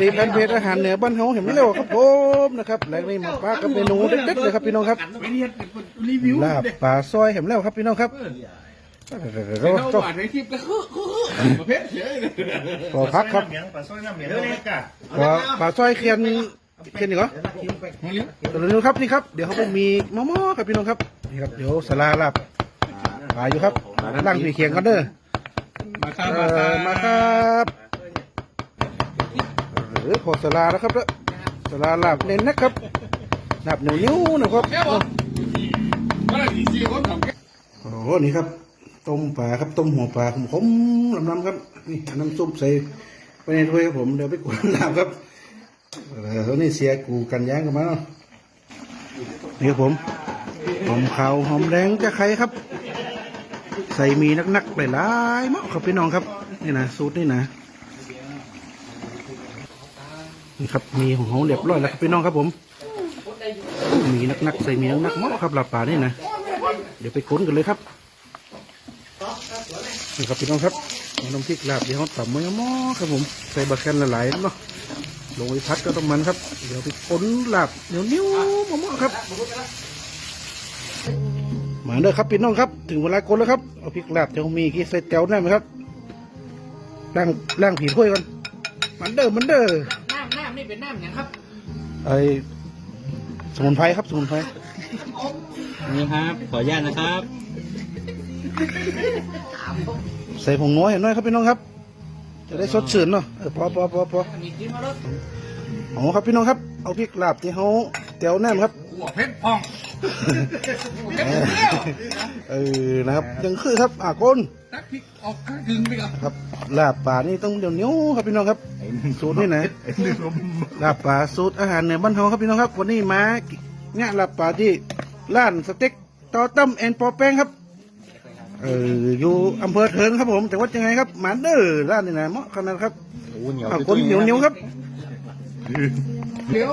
ทีแฟนเพจอาหารเหนือบ้านเฮาเห็นไหมเร็วครับผมนะครับแหล่งนี้มาปลากับเมนูเด็ดๆเลยครับพี่น้องครับไม่เรียนรีวิวลาบปลาซอยเห็นแล้วครับพี่น้องครับเข้าบ้านในคลิปก็คือคือประเภทเฉยเลยปอพักครับเหมียงปลาสร้อยน้ำเหมียงเล็กอะปลาปลาซอยเคียนเคียนอีกเหรอตัวนี้ครับนี่ครับเดี๋ยวเขาไปมีมะม่วครับพี่น้องครับนี่ครับเดี๋ยวสลาลาบปลาอยู่ครับล่างพี่เคียงกันเด้อมาครับเอ่อมาครับ เออขอสลาแล้วครับเด้อสลาลาบเน้นนะครับลาบเหนียวนิ้วนะครับโอ้โหนี่ครับ ต้มปลาครับต้มหัวปลาขมๆลำๆครับนี่น้ำซุปใส่ไปในถ้วยครับผมเดี๋ยวไปกวนลาบครับเออนี่เสียกูกันย่างกันมาเนาะนี่ครับผมหอมขาวหอมแดงจะใครครับ ใส่มีนักๆหลายๆมากครับพี่น้องครับ นี่นะสูตรนี่นะ นี่ครับมีของเขาเรียบร้อยแล้วครับพี่น้องครับผมมีนักๆใส่มีนักๆมากครับลาบปลานี่นะเดี๋ยวไปค้นกันเลยครับนี่ครับพี่น้องครับน้ำพริกลาบเดี๋ยวเขาต่ำมือหม้อครับผมใส่บะแคนละหลายเนาะลงไปพัดก็ต้องมันครับ เดี๋ยวไปค้นลาบเหนียวนิ้วมะม่วงครับมาเด้อครับพี่น้องครับ ถึงเวลากดแล้วครับเอาพริกลาบเจ้ามีกี่ใส่แก้วได้ไหมครับล่างล่างผีถ้วยก่อนมันเด้อมันเด้อ น้ำน้ำนี่เป็นน้ำอย่างครับไอ้สมุนไพรครับสมุนไพรนี่ครับ ขออนุญาตนะครับ ใส่ผงนัวเห็นไหมครับพี่น้องครับ จะได้สดชื่นเนาะเออพอพอพอพอมีกินมาแล้วอ๋อครับพี่น้องครับ เอาพริกลาบที่เขาแก้วแนมครับหัวเพชรพอง เออนะครับยังคือครับอ่าก้นตักพริกออกข้างกึ่งไปกับครับลาบป่านี่ต้องเดี๋ยวนิ้วครับพี่น้องครับสูตรนี่นะลาบป่าสูตรอาหารเหนือบ้านเฮาครับพี่น้องครับ วันนี้มาเนี่ยลาบป่าที่ร้านสเต็กต่อตั้มแอนปอแป้งครับเอออยู่อำเภอเทิงครับผม แต่ว่ายังไงครับหมาเด้อร้านนี่นะเหมาะขนาดครับโอ้เหนียวอ่าก้นเหนียวเหนียวครับเดี๋ยว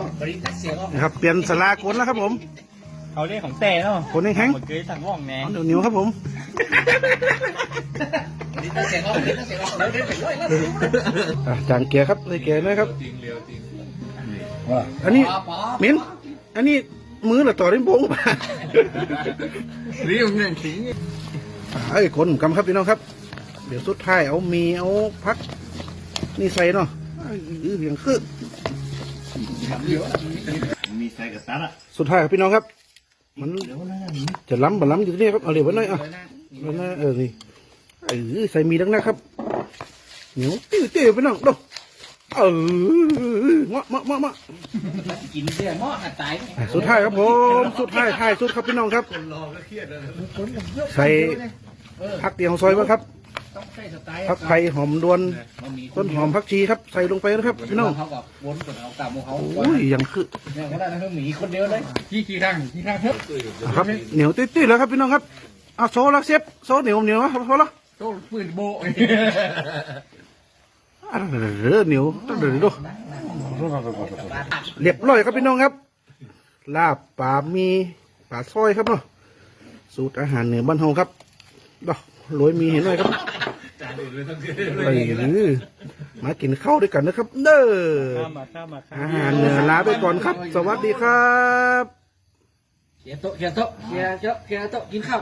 นะครับเปลี่ยนสลากลแล้วครับผม เขาเรียกของแต่เนาะคนแห้งหมดเกยสั่งว่องแน่ๆเดี๋ยวเหนียวครับผมเสียงเอาเสียงเอาเสียงเอาเดี๋ยวเดี๋ยวเดี๋ยวเดี๋ยวอะจางเกียร์ครับใส่เกียร์ด้วยครับจริงเร็วจริงอันนี้ป๋าป๋ามิ้นอันนี้มือหรือต่อริมโบงป่ะเรียวเงี้ยขิงไอ้ยคนกำครับพี่น้องครับ เดี๋ยวสุดท้ายเอามีเอาพัก นี่ใส่เนาะเอ้ยเพียงคือ มีใส่กับตัดอะสุดท้ายครับพี่น้องครับ มันจะล้ำบ่ล้ำอยู่ที่นี่ครับเอาเดี๋ยวไว้หน่อยอะไว้หน่อยเออนี่เออใส่มีดังนะครับเหนียวตื้อตื้อพี่น้องดูเออมะมะมะมะกินเสียมอหัดตายสุดท้ายครับผมสุดท้ายท้ายสุดครับพี่น้องครับ ใส่พักเตียงซอยบ้างครับ ต้องใส่สไตล์ผักไผ่หอมดวน มันมีต้นหอมผักชีครับใส่ลงไปนะครับพี่น้องเขากับวนกับเอาตามของเขาโอ้ยยังคือเนี่ยก็ได้นะเพิ่มหมีคนเดียวเลยขี้ขี้ข้างขี้ข้างเพิ่มครับเหนียวตุ้ยๆแล้วครับพี่น้องครับเอาโซ่ละเสียบโซ่เหนียวเหนียวครับโซ่ละโต้ปืนโบอะเดี๋ยวเหนียวต้องเดี๋ยวดูเรียบร้อยครับพี่น้องครับ ลาบปลามีปลาซอยครับเนาะสูตรอาหารเหนือบ้านเฮาครับดอกโรยมีเห็นไหมครับ เอ้ยมากินข้าวด้วยกันนะครับ เด้อข้ามมาข้ามมาข้ามอาหารเหนือลาไปก่อนครับ สวัสดีครับเคลียร์โต๊ะเคลียร์โต๊ะเคลียร์โต๊ะเคลียร์โต๊ะกินข้าว